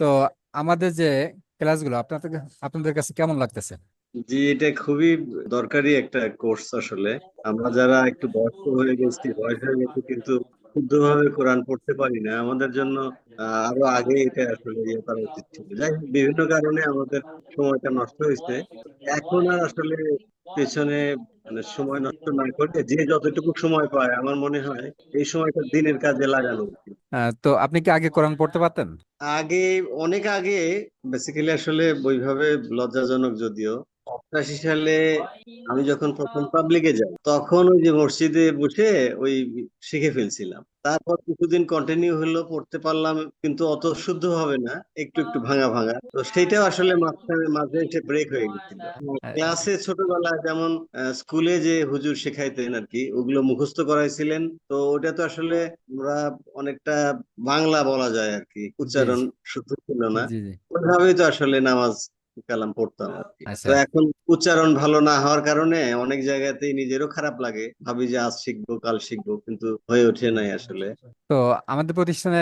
তো আমাদের যে ক্লাসগুলো, আপনাদের আপনাদের কাছে কেমন লাগতেছে? জি, এটা খুবই দরকারি একটা কোর্স আসলে। আমরা যারা একটু বয়স্ক হয়ে গেছি, বয়স হয়ে গেছে কিন্তু শুদ্ধভাবে কোরআন পড়তে পারি না, আমাদের জন্য আরও আগে এটা আসলে ইয়ে করা উচিত ছিল। যাই বিভিন্ন কারণে আমাদের সময়টা নষ্ট হয়েছে। এখন আর আসলে পেছনে মানে সময় নষ্ট না করে যে যতটুকু সময় পায়, আমার মনে হয় এই সময়টা দিনের কাজে লাগানো উচিত। তো আপনি কি আগে কোরআন পড়তে পারতেন? আগে, অনেক আগে বেসিক্যালি আসলে ওইভাবে লজ্জাজনক যদিও অষ্টাশি সালে আমি যখন প্রথম পাবলিকে যাই তখন ওই যে মসজিদে বসে ওই শিখে ফেলছিলাম। তারপর কিছুদিন কন্টিনিউ হলো পড়তে পারলাম কিন্তু অত শুদ্ধ হবে না একটু একটু ভাঙা ভাঙা। তো সেটাও আসলে মাঝখানে মাঝে এসে ব্রেক হয়ে গেছিল। ক্লাসে ছোটবেলায় যেমন স্কুলে যে হুজুর শেখাইতেন আর কি ওগুলো মুখস্থ করাইছিলেন। তো ওটা তো আসলে আমরা অনেকটা বাংলা বলা যায় আর কি উচ্চারণ শুদ্ধ ছিল না। ওইভাবেই তো আসলে নামাজ কালাম পড়তাম আচ্ছা। তো এখন উচ্চারণ ভালো না হওয়ার কারণে অনেক জায়গাতেই নিজেরও খারাপ লাগে। ভাবি যে আজ শিখব কাল শিখব কিন্তু হয়ে ওঠে নাই আসলে। তো আমাদের প্রতিষ্ঠানে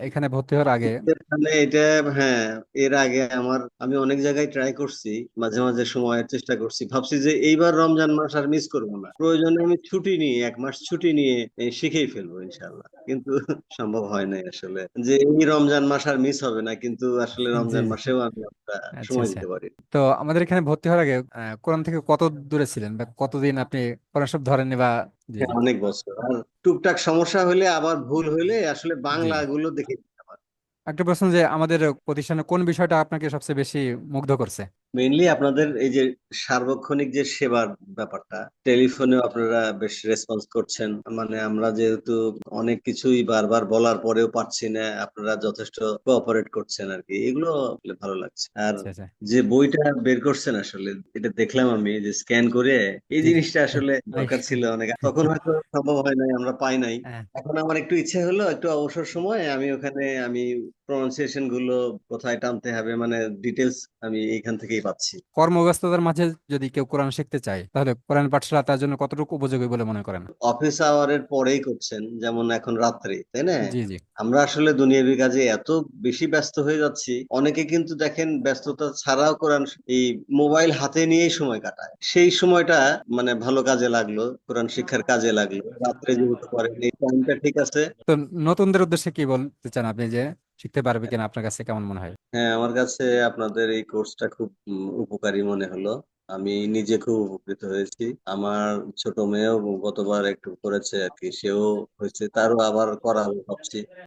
এখানে ভর্তি হওয়ার আগে এখানে এটা হ্যাঁ এর আগে আমার আমি অনেক জায়গায় ট্রাই করছি মাঝে মাঝে সময়ের চেষ্টা করছি। ভাবছি যে এইবার রমজান মাস আর মিস করব না। প্রয়োজনে আমি ছুটি নিয়ে এক মাস ছুটি নিয়ে শিখেই ফেলব ইনশাল্লাহ কিন্তু সম্ভব হয় নাই আসলে। যে এই রমজান মাস আর মিস হবে না কিন্তু আসলে রমজান মাসেও আমি আচ্ছা সময় দিতে পারি। তো আমাদের এখানে ভর্তি হওয়ার আগে কোরআন থেকে কত দূরে ছিলেন বা কতদিন আপনি কোরআন সব ধরেননি বা জি হ্যাঁ অনেক বছর। আর টুকটাক সমস্যা হলে আবার ভুল হলে আসলে বাংলা গুলো দেখে একটা প্রশ্ন যে আমাদের প্রতিষ্ঠানে কোন বিষয়টা আপনাকে সবচেয়ে বেশি মুগ্ধ করছে? মেইনলি আপনাদের এই যে সার্বক্ষণিক যে সেবার ব্যাপারটা টেলিফোনেও আপনারা বেশ রেসপন্স করছেন। মানে আমরা যেহেতু অনেক কিছুই বারবার বলার পরেও পারছি না আপনারা যথেষ্ট কোঅপারেট করছেন আর কি এগুলো ভালো লাগছে। আর আচ্ছা আচ্ছা। যে বইটা বের করছেন আসলে এটা দেখলাম আমি যে স্ক্যান করে এই জিনিসটা আসলে দরকার ছিল অনেক। তখন হয়তো সম্ভব হয় নাই আমরা পাই নাই। হ্যাঁ, এখন আমার একটু ইচ্ছে হলো একটু অবসর সময় আমি ওখানে আমি প্রনাউন্সিয়েশনগুলো কোথায় টানতে হবে মানে ডিটেলস আমি এইখান থেকেই পাচ্ছি। কর্মব্যস্ততার মাঝে যদি কেউ কোরআন শিখতে চায় তাহলে কোরআন পাঠশালা তার জন্য কতটুকু উপযোগী বলে মনে করেন? অফিস আওয়ারের পরেই করছেন যেমন এখন রাত্রি তাই না? জি জি। আমরা আসলে দুনিয়াবি কাজে এত বেশি ব্যস্ত হয়ে যাচ্ছি অনেকে কিন্তু দেখেন ব্যস্ততা ছাড়াও কোরআন এই মোবাইল হাতে নিয়েই সময় কাটায়। সেই সময়টা মানে ভালো কাজে লাগল কোরআন শিক্ষার কাজে লাগল। রাত্রে যেহেতু করেন এই টাইমটা ঠিক আছে। তো নতুনদের উদ্দেশ্যে কি বলতে চান আপনি যে শিখতে পারবে কিনা আপনার কাছে কেমন মনে হয়? হ্যাঁ আমার কাছে আপনাদের এই কোর্সটা খুব উপকারী মনে হলো। আমি নিজে খুব উপকৃত হয়েছি। আমার ছোট মেয়েও গতবার একটু করেছে আর কি, সেও হয়েছে, তারও আবার করাবো ভাবছি।